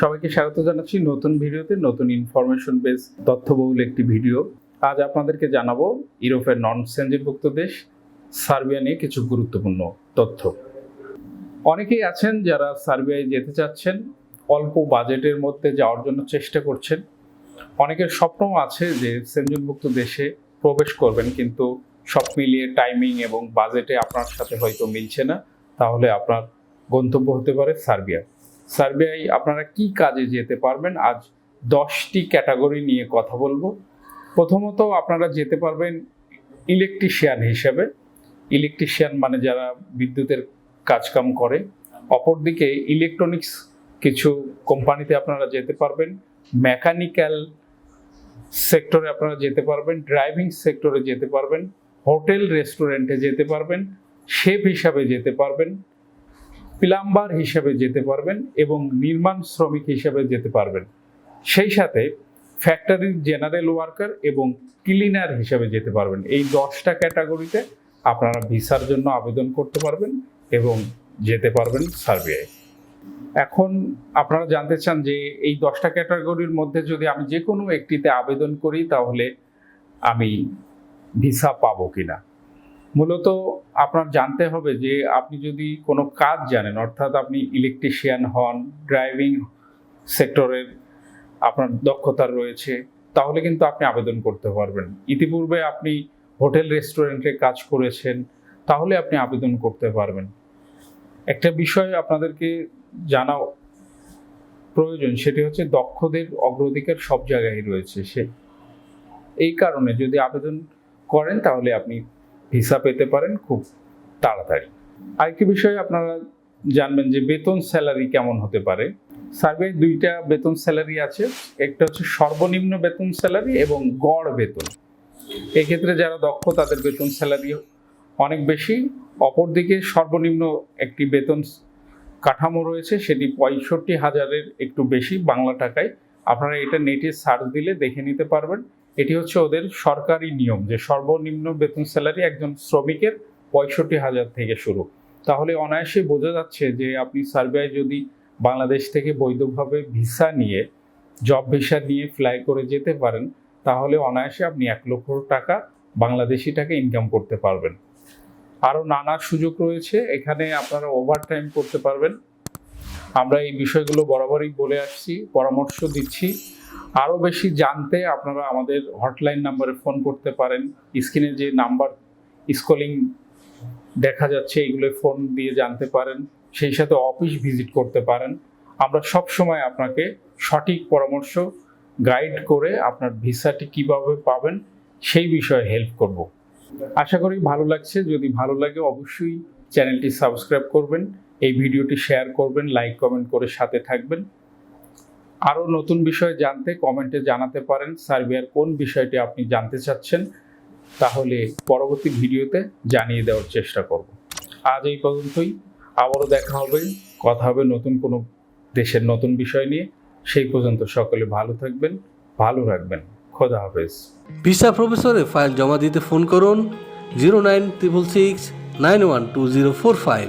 সবাইকে স্বাগত জানাচ্ছি নতুন ভিডিওতে, নতুন ইনফরমেশন বেস তথ্যবহুল একটি ভিডিও। আজ আপনাদেরকে জানাব ইউরোপের নন সেঞ্জিনভুক্ত দেশ, সার্বিয়া নিয়ে কিছু গুরুত্বপূর্ণ তথ্য। অনেকেই আছেন যারা সার্বিয়ায় যেতে চাচ্ছেন, অল্প বাজেটের মধ্যে যাওয়ার জন্য চেষ্টা করছেন। অনেকের স্বপ্নও আছে যে সেঞ্জিনভুক্ত দেশে প্রবেশ করবেন, কিন্তু সব মিলিয়ে টাইমিং এবং বাজেটে আপনার সাথে হয়তো মিলছে না। তাহলে আপনার গন্তব্য হতে পারে সার্বিয়া। সার্বিয়ায় আপনারা কি কাজে যেতে পারবেন? আজ দশটি ক্যাটাগরি নিয়ে কথা বলব। প্রথমত আপনারা যেতে পারবেন ইলেকট্রিশিয়ান হিসেবে। ইলেকট্রিশিয়ান মানে যারা বিদ্যুতের কাজকাম করে। অপরদিকে ইলেকট্রনিক্স কিছু কোম্পানিতে আপনারা যেতে পারবেন। মেকানিক্যাল সেক্টরে আপনারা যেতে পারবেন। ড্রাইভিং সেক্টরে যেতে পারবেন। হোটেল রেস্টুরেন্টে যেতে পারবেন। শেফ হিসাবে যেতে পারবেন। প্লাম্বার হিসেবে যেতে পারবেন এবং নির্মাণ শ্রমিক হিসেবে যেতে পারবেন। সেই সাথে ফ্যাক্টরির জেনারেল ওয়ার্কার এবং ক্লিনার হিসেবে যেতে পারবেন। এই দশটা ক্যাটাগরিতে আপনারা ভিসার জন্য আবেদন করতে পারবেন এবং যেতে পারবেন সার্বিয়ায় এখন আপনারা জানতে চান যে এই দশটা ক্যাটাগরির মধ্যে যদি আমি যে কোনো একটিতে আবেদন করি তাহলে আমি ভিসা পাবো কিনা? মূলত আপনার জানতে হবে যে আপনি যদি কোনো কাজ জানেন, অর্থাৎ আপনি ইলেকট্রিশিয়ান হন ড্রাইভিং সেক্টরের আপনার দক্ষতা রয়েছে, তাহলে কিন্তু আপনি আবেদন করতে পারবেন। ইতিপূর্বে আপনি হোটেল রেস্টুরেন্টে কাজ করেছেন, তাহলে আপনি আবেদন করতে পারবেন। একটা বিষয় আপনাদেরকে জানা প্রয়োজন, সেটি হচ্ছে দক্ষদের অগ্রাধিকার সব জায়গায় রয়েছে, সে এই কারণে যদি আবেদন করেন, তাহলে আপনি ভিসা পেতে পারেন খুব তাড়াতাড়ি। আরেকটি বিষয় আপনারা জানবেন যে বেতন স্যালারি কেমন হতে পারে। সার্ভে দুইটা বেতন স্যালারি আছে, একটা হচ্ছে সর্বনিম্ন বেতন স্যালারি এবং গড় বেতন। এক্ষেত্রে যারা দক্ষ, তাদের বেতন স্যালারি অনেক বেশি। অপরদিকে সর্বনিম্ন একটি বেতন কাঠামো রয়েছে, সেটি পঁয়ষট্টি হাজারের একটু বেশি বাংলা টাকায়। আপনারা এটা নেটে সার্চ দিলে দেখে নিতে পারবেন। এটি হচ্ছে ওদের সরকারি নিয়ম যে সর্বনিম্ন বেতন স্যালারি একজন শ্রমিকের পঁয়ষট্টি হাজার থেকে শুরু। তাহলে অনায়াসে বোঝা যাচ্ছে যে আপনি সার্বিয়ায় যদি বাংলাদেশ থেকে বৈধভাবে ভিসা নিয়ে, জব ভিসা নিয়ে ফ্লাই করে যেতে পারেন, তাহলে অনায়াসে আপনি এক লক্ষ টাকা বাংলাদেশি টাকা ইনকাম করতে পারবেন। আরও নানা সুযোগ রয়েছে, এখানে আপনারা ওভার টাইম করতে পারবেন। আমরা এই বিষয়গুলো বরাবরই বলে আসছি, পরামর্শ দিচ্ছি। আরও বেশি জানতে আপনারা আমাদের হটলাইন নাম্বারে ফোন করতে পারেন। স্ক্রিনে যে নাম্বার স্কলিং দেখা যাচ্ছে, এগুলো ফোন দিয়ে জানতে পারেন। সেই সাথে অফিস ভিজিট করতে পারেন। আমরা সব সময় আপনাকে সঠিক পরামর্শ গাইড করে আপনার ভিসাটি কীভাবে পাবেন, সেই বিষয়ে হেল্প করব। আশা করি ভালো লাগছে। যদি ভালো লাগে, অবশ্যই চ্যানেলটি সাবস্ক্রাইব করবেন। এই ভিডিওটি শেয়ার করবেন, লাইক, কমেন্ট করে সাথে থাকবেন। আরও নতুন বিষয় জানতে কমেন্টে জানাতে পারেন সার্বিয়ার কোন বিষয়টি আপনি জানতে চাচ্ছেন, তাহলে পরবর্তী ভিডিওতে জানিয়ে দেওয়ার চেষ্টা করব। আজ এই পর্যন্তই, আবারও দেখা হবে, কথা হবে নতুন কোনো দেশের নতুন বিষয় নিয়ে। সেই পর্যন্ত সকলে ভালো থাকবেন, ভালো রাখবেন। খোদা হাফেজ। ভিসা প্রফেসরে ফাইল জমা দিতে ফোন করুন, zero nine triple six nine one two zero four five.